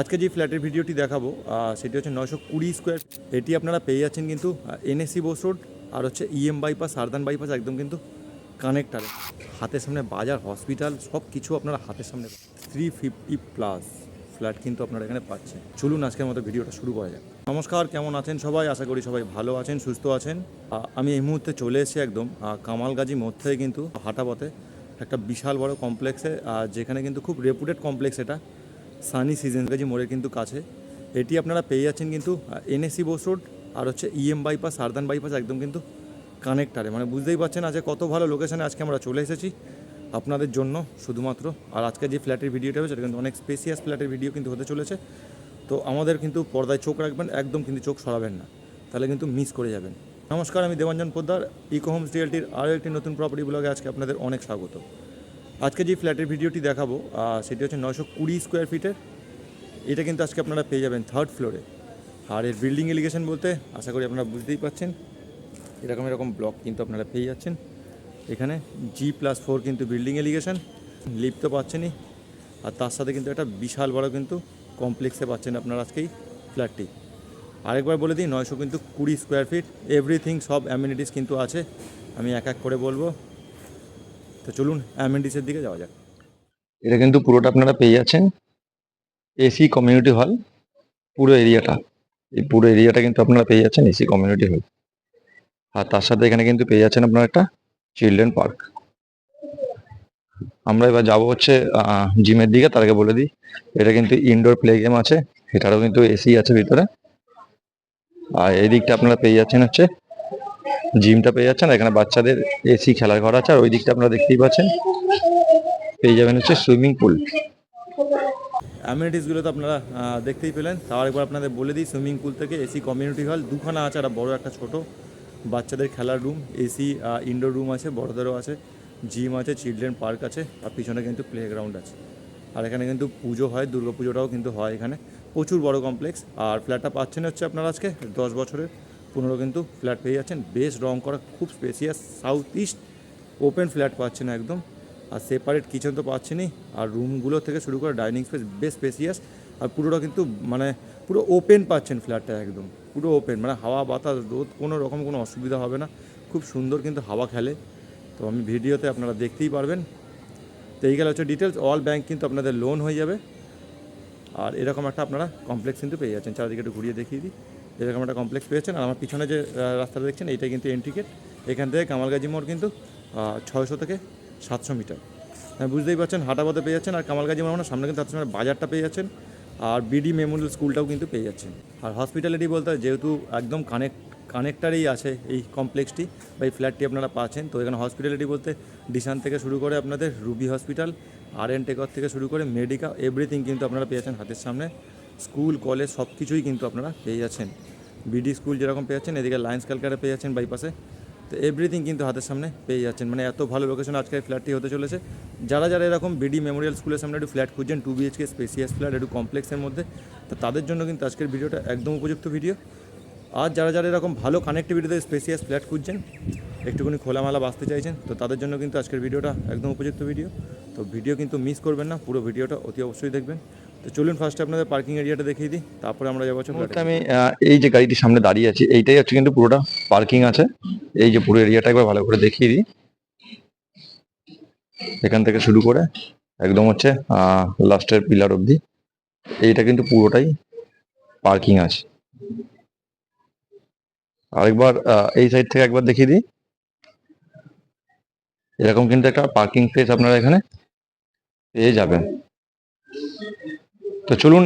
আজকে যে ফ্ল্যাটের ভিডিওটি দেখাবো সেটি হচ্ছে নয়শো কুড়ি স্কোয়ার। এটি আপনারা পেয়ে যাচ্ছেন কিন্তু এনএসসি বোস রোড আর হচ্ছে ইএম বাইপাস সারদান বাইপাস একদম কিন্তু কানেক্টারে হাতের সামনে বাজার হসপিটাল সব কিছু আপনারা হাতের সামনে থ্রি ফিফটি প্লাস ফ্ল্যাট কিন্তু আপনারা এখানে পাচ্ছেন। চলুন আজকের মতো ভিডিওটা শুরু করা যাক। নমস্কার, কেমন আছেন সবাই? আশা করি সবাই ভালো আছেন, সুস্থ আছেন। আমি এই মুহূর্তে চলে এসেছি একদম কামালগাজী মোড় থেকে কিন্তু হাটাপথে একটা বিশাল বড় কমপ্লেক্সে আর যেখানে কিন্তু খুব রেপুটেড কমপ্লেক্স এটা সানি সিজন গাজি মোড়ের কিন্তু কাছে। এটি আপনারা পেয়ে যাচ্ছেন কিন্তু এনএসসি বোস রোড আর হচ্ছে ইএম বাইপাস সারদান বাইপাস একদম কিন্তু কানেক্টারে মানে বুঝতেই পারছেন আজকে কত ভালো লোকেশানে আজকে আমরা চলে এসেছি আপনাদের জন্য শুধুমাত্র। আর আজকে যে ফ্ল্যাটের ভিডিওটা হবে সেটা কিন্তু অনেক স্পেসিয়াস ফ্ল্যাটের ভিডিও কিন্তু হতে চলেছে। তো আমাদের কিন্তু পর্দায় চোখ রাখবেন, একদম কিন্তু চোখ সরাবেন না। তাহলে কিন্তু মিস করে যাবেন। নমস্কার, আমি দেবাঞ্জন পোদ্দার ইকো হোমস রিয়েলটির আরও একটি নতুন প্রপার্টি ব্লগে আজকে আপনাদের অনেক স্বাগত। আজকে যে ফ্ল্যাটের ভিডিওটি দেখাবো সেটি হচ্ছে নয়শো কুড়ি স্কোয়ার ফিটের এটা কিন্তু আজকে আপনারা পেয়ে যাবেন থার্ড ফ্লোরে আর এর বিল্ডিং এলিগেশন বলতে, আশা করি আপনারা বুঝতেই পারছেন, এরকম এরকম ব্লক কিন্তু আপনারা পেয়ে যাচ্ছেন। এখানে জি প্লাস ফোর কিন্তু বিল্ডিং এলিগেশন লিফট তো পাচ্ছেনই। আর তার সাথে কিন্তু একটা বিশাল বড় কিন্তু কমপ্লেক্সে পাচ্ছেন আপনারা আজকেই ফ্ল্যাটটি আরেকবার বলে দিই, নয়শো কিন্তু কুড়ি স্কোয়ার ফিট এভরিথিং সব অ্যামিনিটিস কিন্তু আছে। আমি এক এক করে বলব। তো চলুন অ্যামিনিটিসের দিকে যাওয়া যাক। এটা কিন্তু পুরোটা আপনারা পেয়ে যাচ্ছেন। এসি কমিউনিটি হল পুরো এরিয়াটা এই পুরো এরিয়াটা কিন্তু আপনারা পেয়ে যাচ্ছেন এসি কমিউনিটি হল আর তার সাথে এখানে কিন্তু পেয়ে যাচ্ছেন আপনারা একটা চিলড্রেন পার্ক আমরা এবার যাব হচ্ছে জিমের দিকে, তার আগে বলে দিই, এটা কিন্তু ইনডোর প্লে গেম আছে। এটারও কিন্তু এসি আছে ভিতরে। আর এই দিকটা আপনারা পেয়ে যাচ্ছেন হচ্ছে, জিমটা পেয়ে যাচ্ছেন, এখানে বাচ্চাদের এসি খেলার ঘর আছে, আর ওই দিকটা আপনারা দেখতেই পাচ্ছেন। পেয়ে যাবেন হচ্ছে সুইমিং পুল। অ্যামিনিটিসগুলো তো আপনারা দেখতেই পেলেন। তার একবার আপনাদের বলে দিই, সুইমিং পুল থেকে এসি কমিউনিটি হল, দুখানা আছে, একটা বড়, একটা ছোট। বাচ্চাদের খেলার রুম, এসি ইনডোর রুম আছে, বড়দেরও আছে জিম আছে চিলড্রেন পার্ক আছে, আর পিছনে কিন্তু প্লে গ্রাউন্ড আছে। আর এখানে কিন্তু পুজো হয় দুর্গা পুজোটাও কিন্তু হয় এখানে। প্রচুর বড় কমপ্লেক্স আর ফ্ল্যাটটা পাচ্ছেন হচ্ছে আপনারা আজকে দশ বছরের। পনেরো কিন্তু ফ্ল্যাট পেয়ে যাচ্ছেন। বেশ রং করা খুব spacious south east open flat পাচ্ছেন একদম। আর সেপারেট কিচেন তো পাচ্ছেনই। আর রুমগুলো থেকে শুরু করে ডাইনিং স্পেস বেশ স্পেসিয়াস আর পুরোটা কিন্তু মানে পুরো ওপেন পাচ্ছেন ফ্ল্যাটটা একদম। পুরো ওপেন মানে হাওয়া, বাতাস, রোদ কোনো রকম কোনো অসুবিধা হবে না। খুব সুন্দর কিন্তু হাওয়া খেলে। তো আমি ভিডিওতে আপনারা দেখতেই পারবেন। তো এই গেলে হচ্ছে ডিটেলস অল ব্যাংক কিন্তু আপনাদের লোন হয়ে যাবে। আর এরকম একটা আপনারা কমপ্লেক্স কিন্তু পেয়ে যাচ্ছেন। চারিদিকে একটু ঘুরিয়ে দেখিয়ে দিই। এরকম একটা কমপ্লেক্স পেয়েছেন আর আমার পিছনে যে রাস্তাটা দেখছেন এইটাই কিন্তু এন্ট্রিকেট এখান থেকে কামালগাজী মোড় কিন্তু ছয়শো থেকে সাতশো মিটার। হ্যাঁ বুঝতেই পারছেন, হাটাপথে পেয়ে যাচ্ছেন। আর কামালগাজী মোড় মানে সামনে কিন্তু তার সামনে বাজারটা পেয়ে যাচ্ছেন। আর বিডি মেমোরিয়াল স্কুলটাও কিন্তু পেয়ে যাচ্ছেন। আর হসপিটালিটি বলতে যেহেতু একদম কানেক্ট কানেক্টারেই আছে এই কমপ্লেক্সটি বা এই ফ্ল্যাটটি আপনারা পাচ্ছেন, তো এখানে হসপিটালিটি বলতে ডিসান থেকে শুরু করে আপনাদের Ruby hospital R N Tagore থেকে শুরু করে মেডিকা এভরিথিং কিন্তু আপনারা পেয়ে যাচ্ছেন হাতের সামনে। স্কুল, কলেজ সব কিছুই কিন্তু আপনারা পেয়ে যাচ্ছেন। বিডি স্কুল যেরকম পেয়ে যাচ্ছেন, এদিকে লায়েন্স ক্যালকাটা পেয়ে যাচ্ছেন বাইপাসে তো এভরিথিং কিন্তু হাতের সামনে পেয়ে যাচ্ছেন। মানে এত ভালো লোকেশন আজকে ফ্ল্যাটটি হতে চলেছে। যারা যারা এরকম বিডি মেমোরিয়াল স্কুলের সামনে একটু ফ্ল্যাট খুঁজছেন টু বিএচকে স্পেসিয়াস ফ্ল্যাট একটু কমপ্লেক্সের মধ্যে, তো তাদের জন্য কিন্তু আজকের ভিডিওটা একদম উপযুক্ত ভিডিও আর যারা যারা এরকম ভালো কানেক্টিভিটিতে স্পেসিয়াস ফ্ল্যাট খুঁজছেন একটুখানি খোলামেলা বাঁচতে চাইছেন তো তাদের জন্য কিন্তু আজকের ভিডিওটা একদম উপযুক্ত ভিডিও। তো ভিডিও কিন্তু মিস করবেন না পুরো ভিডিওটা অতি অবশ্যই দেখবেন। তো চলুন ফার্স্টে আপনাদের পার্কিং এরিয়াটা দেখিয়ে দিই তারপরে আমরা যাব আমি এই যে গাড়িটির সামনে দাঁড়িয়ে আছি এইটাই হচ্ছে কিন্তু পুরোটা পার্কিং আছে। এই যে পুরো এরিয়াটা একবার ভালো করে দেখিয়ে দিই। এখান থেকে শুরু করে একদম হচ্ছে লাস্টের পিলার অবধি এইটা কিন্তু পুরোটাই পার্কিং আছে। আরেকবার এই সাইড থেকে একবার দেখিয়ে দিই। এরকম কিন্তু একটা পার্কিং প্লেস আপনারা এখানে পেয়ে যাবেন। তো চলুন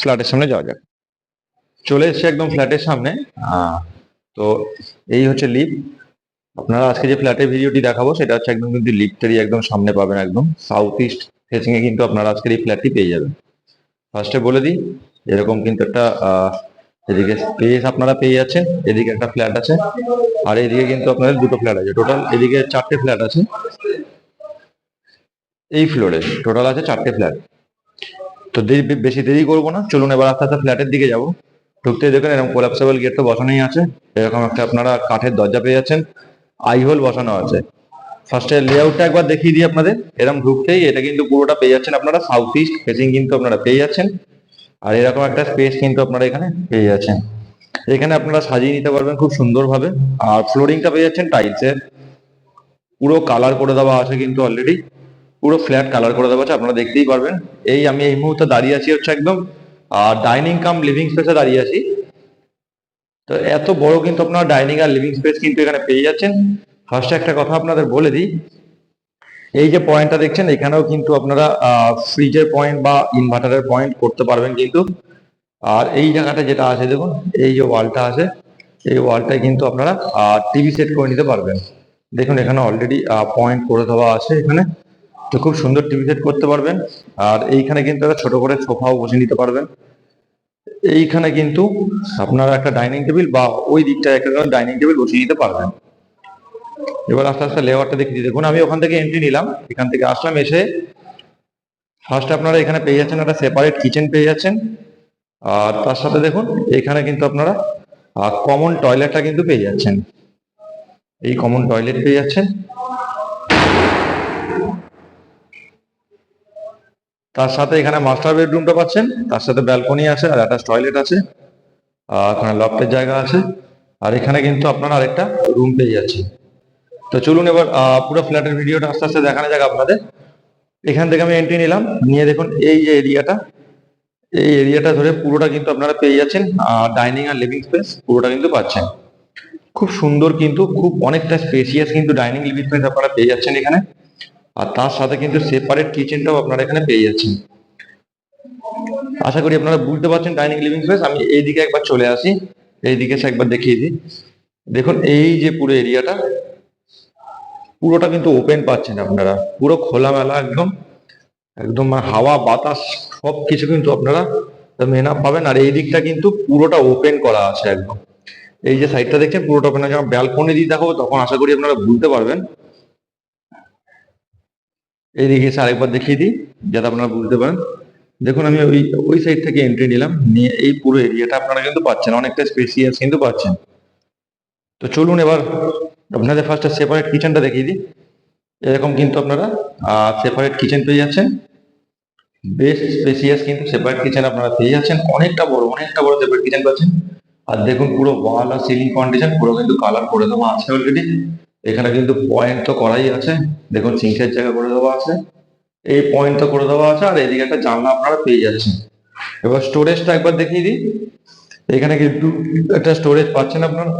ফ্ল্যাটের সামনে যাওয়া যাক। চলে এসেছে একদম ফ্ল্যাটের সামনে। তো এই হচ্ছে লিফট আপনারা আজকে যে ফ্ল্যাটের ভিডিওটি দেখাবো, সেটা হচ্ছে একদম কিন্তু লিফটেরই একদম সামনে পাবেন একদম। সাউথ ইস্ট ফেসিংয়ে কিন্তু আপনারা আজকের এই ফ্ল্যাটটি পেয়ে যাবেন। ফার্স্টে বলে দিই, এরকম কিন্তু একটা এদিকে স্পেস আপনারা পেয়ে যাচ্ছেন, এদিকে একটা ফ্ল্যাট আছে, আর এদিকে কিন্তু আপনাদের দুটো ফ্ল্যাট আছে। টোটাল এদিকে চারটে ফ্ল্যাট আছে। এই ফ্লোরে টোটাল আছে চারটে ফ্ল্যাট তো দেরি, বেশি দেরি করব না, চলুন এবার আস্তে আস্তে ফ্ল্যাটের দিকে যাব। ঢুকতে দেখুন, এরকম কোলাপসেবল গেট তো বসানোই আছে। এরকম একটা আপনারা কাঠের দরজা পেয়ে যাচ্ছেন। আই হোল বসানো আছে। ফার্স্টে লেআউটটা একবার দেখিয়ে দিই আপনাদের। এরকম ঢুকতেই এটা কিন্তু পুরোটা পেয়ে যাচ্ছেন আপনারা। সাউথ ইস্ট ফেসিং কিন্তু আপনারা পেয়ে যাচ্ছেন। আর এরকম একটা স্পেস কিন্তু আপনারা এখানে পেয়ে যাচ্ছেন। এখানে আপনারা সাজিয়ে নিতে পারবেন খুব সুন্দরভাবে। আর ফ্লোরিংটা পেয়ে যাচ্ছেন টাইলসের পুরো কালার করে দেওয়া আছে কিন্তু অলরেডি পুরো ফ্ল্যাট কালার করে দেওয়া আছে, আপনারা দেখতেই পারবেন। এই আমি এই মুহূর্তে দাঁড়িয়ে আছি হচ্ছে একদম, আর ডাইনিং কাম লিভিং স্পেসে দাঁড়িয়ে আছি। তো এত বড় কিন্তু আপনারা ডাইনিং আর লিভিং স্পেস কিন্তু এখানে পেয়ে যাচ্ছেন। ফার্স্টে একটা কথা আপনাদের বলে দিই এই যে পয়েন্টটা দেখছেন, এখানেও কিন্তু আপনারা ফ্রিজের পয়েন্ট বা ইনভার্টারের পয়েন্ট করতে পারবেন কিন্তু। আর এই জায়গাটা যেটা আছে দেখুন, এই যে ওয়ালটা আছে, এই ওয়ালটায় কিন্তু আপনারা টিভি সেট করে নিতে পারবেন। দেখুন, এখানে অলরেডি পয়েন্ট করে দেওয়া আছে এখানে। তো খুব সুন্দর টিভি সেট করতে পারবেন। আর এইখানে কিন্তু একটা ছোট করে সোফাও বসে নিতে পারবেন। এইখানে কিন্তু আপনারা একটা ডাইনিং টেবিল বা ওই দিকটায় একটা ডাইনিং টেবিল বসিয়ে নিতে পারবেন। এবার আস্তে আস্তে লেয়ারটা দেখিয়ে দেখুন, আমি ওখান থেকে এন্ট্রি নিলাম। এখান থেকে আসলাম এসে ফার্স্ট আপনারা এখানে পেয়ে যাচ্ছেন একটা সেপারেট কিচেন পেয়ে যাচ্ছেন। আর তার সাথে দেখুন, এখানে কিন্তু আপনারা কমন টয়লেটটা কিন্তু পেয়ে যাচ্ছেন। এই কমন টয়লেট পেয়ে যাচ্ছেন। তার সাথে এখানে মাস্টার বেডরুমটা পাচ্ছেন। তার সাথে ব্যালকনি আছে, আর অ্যাটাচ টয়লেট আছে। আর ওখানে লফটের জায়গা আছে। আর এখানে কিন্তু আপনারা আরেকটা রুম পেয়ে যাচ্ছেন। তো চলুন এবার পুরো ফ্ল্যাটের ভিডিওটা আস্তে আস্তে দেখানো যাক আপনাদের। এখান থেকে আমি এন্ট্রি নিলাম। নিয়ে দেখুন, এই যে এরিয়াটা, এই এরিয়াটা ধরে পুরোটা কিন্তু আপনারা পেয়ে যাচ্ছেন ডাইনিং আর লিভিং স্পেস পুরোটা কিন্তু পাচ্ছেন। খুব সুন্দর কিন্তু, খুব অনেকটা স্পেসিয়াস কিন্তু ডাইনিং লিভিং স্পেস আপনারা পেয়ে যাচ্ছেন এখানে। আর তার সাথে কিন্তু সেপারেট কিচেনটাও আপনারা এখানে পেয়ে যাচ্ছেন। আশা করি আপনারা বুঝতে পারছেন ডাইনিং লিভিং স্পেস আমি এইদিকে একবার চলে আসি, এইদিকে এসে একবার দেখিয়ে দিই। দেখুন, এই যে পুরো এরিয়াটা পুরোটা কিন্তু ওপেন পাচ্ছেন আপনারা। পুরো খোলামেলা একদম একদম মানে হাওয়া, বাতাস সব কিছু কিন্তু আপনারা মেনা পাবেন। আর এই দিকটা কিন্তু পুরোটা ওপেন করা আছে একদম। এই যে সাইডটা দেখছেন, পুরোটা ওপেন যখন ব্যালকনি দিয়ে দেখাবো, তখন আশা করি আপনারা বুঝতে পারবেন। এইদিকে এসে আরেকবার দেখিয়ে দিই, যাতে আপনারা বুঝতে পারেন। দেখুন, আমি ওই ওই সাইড থেকে এন্ট্রি নিলাম। নিয়ে এই পুরো এরিয়াটা আপনারা কিন্তু পাচ্ছেন। অনেকটা স্পেসিয়াস কিন্তু পাচ্ছেন। তো চলুন এবার আপনাদের ফার্স্টে সেপারেট কিচেনটা দেখিয়ে দিই। এরকম কিন্তু আপনারা সেপারেট কিচেন পেয়ে যাচ্ছেন। বেশ স্পেসিয়াস কিন্তু সেপারেট কিচেন আপনারা পেয়ে যাচ্ছেন। অনেকটা বড় অনেকটা বড় সেপারেট কিচেন পাচ্ছেন। আর দেখুন পুরো ওয়াল আর সিলিং কন্ডিশন পুরো কিন্তু কালার করে দেওয়া আছে অলরেডি এখানে কিন্তু পয়েন্ট তো করাই আছে। দেখুন সিঙ্কের জায়গা করে দেওয়া আছে। এই পয়েন্ট তো করে দেওয়া আছে, আর এদিকে একটা জানলা আপনারা পেয়ে যাচ্ছেন। এবার স্টোরেজটা একবার দেখিয়ে দিই। এখানে কিন্তু একটা স্টোরেজ পাচ্ছেন আপনারা।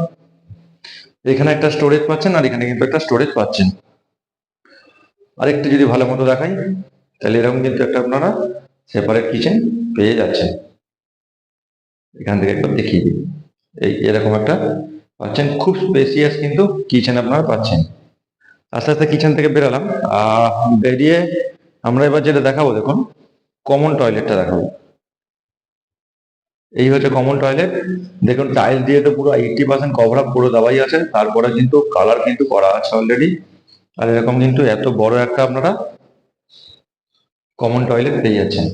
এখানে একটা স্টোরেজ পাচ্ছেন আর এখানে কিন্তু একটা স্টোরেজ পাচ্ছেন। আরেকটু যদি ভালো মতো দেখাই, তাহলে এরকম কিন্তু একটা আপনারা সেপারেট কিচেন পেয়ে যাচ্ছেন। এখান থেকে একবার দেখিয়ে দিই। এই এরকম একটা পাচ্ছেন, খুব স্পেসিয়াস কিন্তু কিচেন আপনারা পাচ্ছেন। আস্তে আস্তে কিচেন থেকে বেরালাম। বেরিয়ে আমরা এবার যেটা দেখাবো, দেখুন কমন টয়লেটটা দেখাবো। এই হচ্ছে কমন টয়লেট দেখুন টাইলস দিয়ে তো পুরো এইটটি পার্সেন্ট কভার আপ পুরো দেওয়াই আছে। তারপরে কিন্তু কালার কিন্তু করা আছে অলরেডি আর এরকম কিন্তু এত বড় একটা আপনারা কমন টয়লেট পেয়ে যাচ্ছেন।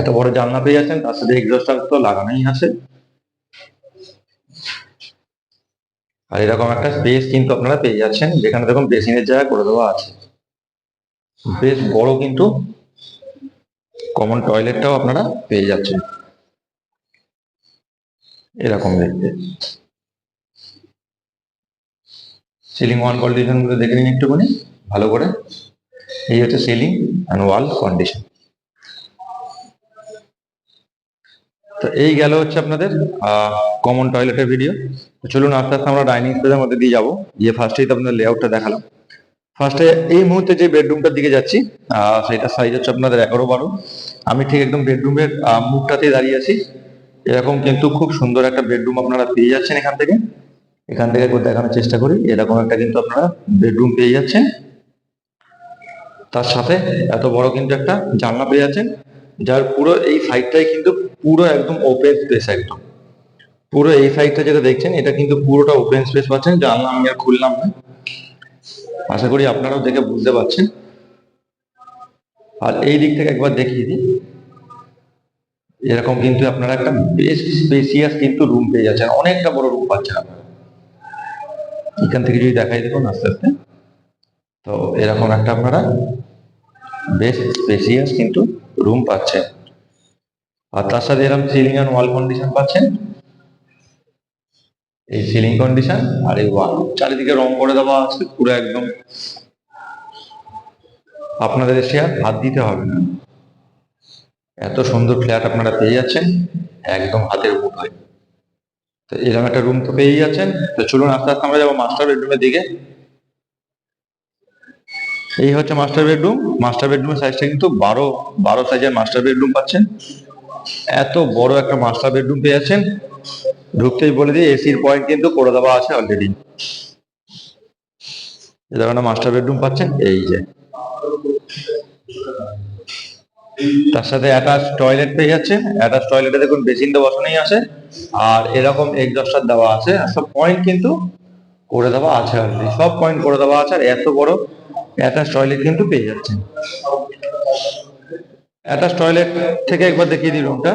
এত বড় জানলা পেয়ে যাচ্ছেন, তার সাথে এক্সস্টার তো লাগানোই আছে। আর এরকম একটা স্পেস কিন্তু আপনারা পেয়ে যাচ্ছেন। যেখানে দেখুন, বেসিনের জায়গা করে দেওয়া আছে। বেশ বড় কিন্তু কমন টয়লেটটাও আপনারা পেয়ে যাচ্ছেন। এরকম দেখতে। সিলিং ওয়াল কন্ডিশনগুলো দেখে নিন একটুখানি, ভালো করে। এই হচ্ছে সিলিং অ্যান্ড ওয়াল কন্ডিশন তো এই গেল হচ্ছে আপনাদের কমন টয়লেটের ভিডিও তো চলুন আস্তে আস্তে আমরা ডাইনিং স্পেসের মধ্যে দিয়ে যাব। গিয়ে ফার্স্টেই তো আপনাদের লেআউটটা দেখালাম। ফার্স্টে এই মুহূর্তে যে বেডরুমটার দিকে যাচ্ছি সেটার সাইজ হচ্ছে আপনাদের এগারো বারো। আমি ঠিক একদম বেডরুমের মুখটাতেই দাঁড়িয়ে আছি। এরকম কিন্তু খুব সুন্দর একটা বেডরুম আপনারা পেয়ে যাচ্ছেন এখান থেকে। এখান থেকে দেখানোর চেষ্টা করি, এরকম একটা কিন্তু আপনারা বেডরুম পেয়ে যাচ্ছেন। তার সাথে এত বড় কিন্তু একটা জানলা পেয়ে যাচ্ছেন, যার পুরো এই সাইডটাই কিন্তু পুরো একদম ওপেন স্পেস একদম। পুরো এই সাইডটা যেটা দেখছেন, এটা কিন্তু পুরোটা ওপেন স্পেস পাচ্ছেন, জানলা আমি আর খুললাম না। আশা করি আপনারাও দেখে বুঝতে পারছেন। আর এই দিক থেকে একবার দেখিয়ে দিই। এরকম কিন্তু আপনারা একটা বেশ স্পেসিয়াস কিন্তু রুম পেয়ে যাচ্ছেন। অনেকটা বড় রুম পাচ্ছেন আপনারা। এখান থেকে যদি দেখাই দেখুন আস্তে আস্তে। তো এরকম একটা আপনারা বেশ স্পেসিয়াস কিন্তু রুম পাচ্ছেন। আর তার সাথে এরকম সিলিং অ্যান্ড ওয়াল কন্ডিশন পাচ্ছেন। এই সিলিং কন্ডিশন আর এই ওয়াল চারিদিকে রং করে দেওয়া আছে, পুরো একদম। আপনাদের এসে আর হাত দিতে হবে না। এত সুন্দর ফ্ল্যাট আপনারা পেয়ে যাচ্ছেন, একদম হাতের মুঠোয়। তো এরকম একটা রুম তো পেয়েই যাচ্ছেন। তো চলুন আস্তে আস্তে আমরা যাব মাস্টার বেডরুমের দিকে। এই হচ্ছে মাস্টার বেডরুম মাস্টার বেডরুমের সাইজটা কিন্তু বারো বারো সাইজের মাস্টার বেডরুম পাচ্ছেন। এত বড় একটা মাস্টার বেডরুম পেয়ে যাচ্ছেন। ঢুকতেই বলে দিই এসির পয়েন্ট কিন্তু করে দেওয়া আছে অলরেডি এরকম একটা মাস্টার বেডরুম পাচ্ছেন, এই যে। তার সাথে অ্যাটাচ টয়লেট পেয়ে যাচ্ছে। অ্যাটাচ টয়লেটে দেখুন বেসিনটা বসানোই আছে। আর এরকম এক্সস্টার দেওয়া আছে। আর সব পয়েন্ট কিন্তু করে দেওয়া আছে অলরেডি সব পয়েন্ট করে দেওয়া আছে। আর এত বড় অ্যাটাচ টয়লেট কিন্তু পেয়ে যাচ্ছেন অ্যাটাচ টয়লেট থেকে একবার দেখিয়ে দিই রুমটা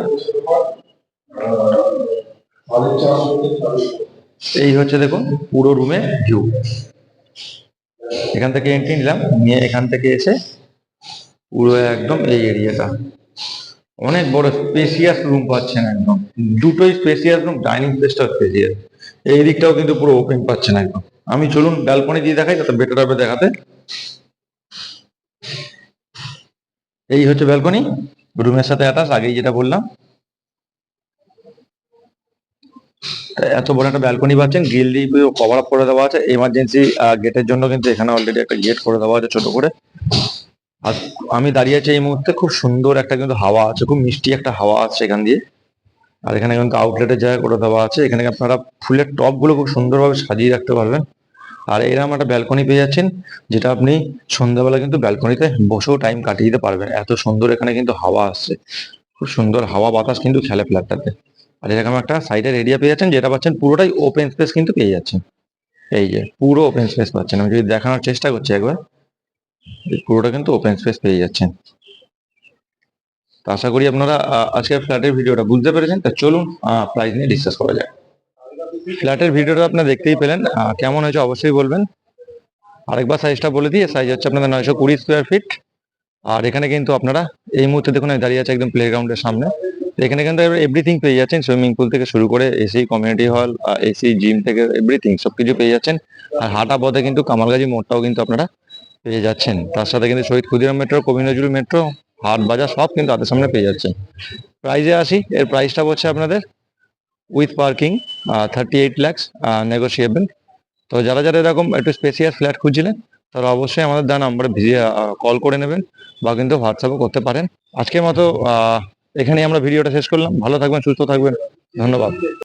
এই হচ্ছে দেখুন পুরো রুমে ভিউ এখান থেকে এন্ট্রি নিলাম। নিয়ে এখান থেকে এসে পুরো একদম এই এরিয়াটা। অনেক বড় স্পেসিয়াস রুম পাচ্ছেন একদম। দুটোই স্পেসিয়াস রুম ডাইনিং প্লেসটাও স্পেসিয়াস এই দিকটাও কিন্তু পুরো ওপেন পাচ্ছেন একদম। আমি চলুন ব্যালকনি দিয়ে দেখাই তাতে বেটার হবে দেখাতে। এই হচ্ছে ব্যালকনি রুমের সাথে অ্যাটাচ আগেই যেটা বললাম। এত বড় একটা ব্যালকনি পাচ্ছেন গ্রিল দিয়ে কভার আপ করে দেওয়া আছে। এমার্জেন্সি গেটের জন্য কিন্তু এখানে অলরেডি একটা গেট করে দেওয়া আছে ছোট করে। আর আমি দাঁড়িয়ে আছি এই মুহূর্তে, খুব সুন্দর একটা কিন্তু হাওয়া আছে, খুব মিষ্টি একটা হাওয়া আছে এখান দিয়ে। আর এখানে কিন্তু আউটলেটের জায়গা করে দেওয়া আছে, এখানে আপনারা ফুলের টবগুলো খুব সুন্দরভাবে সাজিয়ে রাখতে পারবেন। আর এরকম একটা ব্যালকনি পেয়ে যাচ্ছেন, যেটা আপনি সন্ধ্যাবেলা কিন্তু ব্যালকনিতে বসেও টাইম কাটিয়ে দিতে পারবেন। এত সুন্দর এখানে কিন্তু হাওয়া আসছে। খুব সুন্দর হাওয়া বাতাস কিন্তু খেলে ফ্ল্যাটটাতে। আর এরকম একটা সাইডের এরিয়া পেয়ে যাচ্ছেন, যেটা পাচ্ছেন পুরোটাই ওপেন স্পেস কিন্তু পেয়ে যাচ্ছেন। এই যে, পুরো ওপেন স্পেস পাচ্ছেন। আমি যদি দেখানোর চেষ্টা করছি একবার। পুরোটা কিন্তু ওপেন স্পেস পেয়ে যাচ্ছেন। তো আশা করি আপনারা আজকের ফ্ল্যাটের ভিডিওটা বুঝতে পেরেছেন। তা চলুন প্রাইস নিয়ে ডিসকাস করা যায় ফ্ল্যাটের ভিডিওটা আপনারা দেখতেই পেলেন কেমন হয়েছে অবশ্যই বলবেন। আরেকবার সাইজটা বলে দিই সাইজ হচ্ছে আপনাদের নয়শো কুড়ি স্কোয়ার ফিট আর এখানে কিন্তু আপনারা এই মুহূর্তে দেখুন, আমি দাঁড়িয়ে আছে একদম প্লে গ্রাউন্ডের সামনে এখানে কিন্তু এভরিথিং পেয়ে যাচ্ছেন সুইমিং পুল থেকে শুরু করে AC community hall AC gym থেকে এভরিথিং সবকিছু পেয়ে যাচ্ছেন। আর হাঁটা পথে কিন্তু কামালগাজি মোড়টাও কিন্তু আপনারা পেয়ে যাচ্ছেন। তার সাথে কিন্তু শহীদ ক্ষুদিরাম মেট্রো কবি নজরুল মেট্রো হাট বাজার সব কিন্তু হাতের সামনে পেয়ে যাচ্ছেন। প্রাইজে আসি, এর প্রাইসটা পড়ছে আপনাদের with parking thirty eight lakhs negotiable তো যারা যারা এরকম একটু স্পেসিয়াস ফ্ল্যাট খুঁজছিলেন, তারা অবশ্যই আমাদের দেওয়া নাম্বারে ভিজিয়ে কল করে নেবেন বা কিন্তু হোয়াটসঅ্যাপও করতে পারেন। আজকের মতো এখানেই আমরা ভিডিওটা শেষ করলাম। ভালো থাকবেন, সুস্থ থাকবেন। ধন্যবাদ।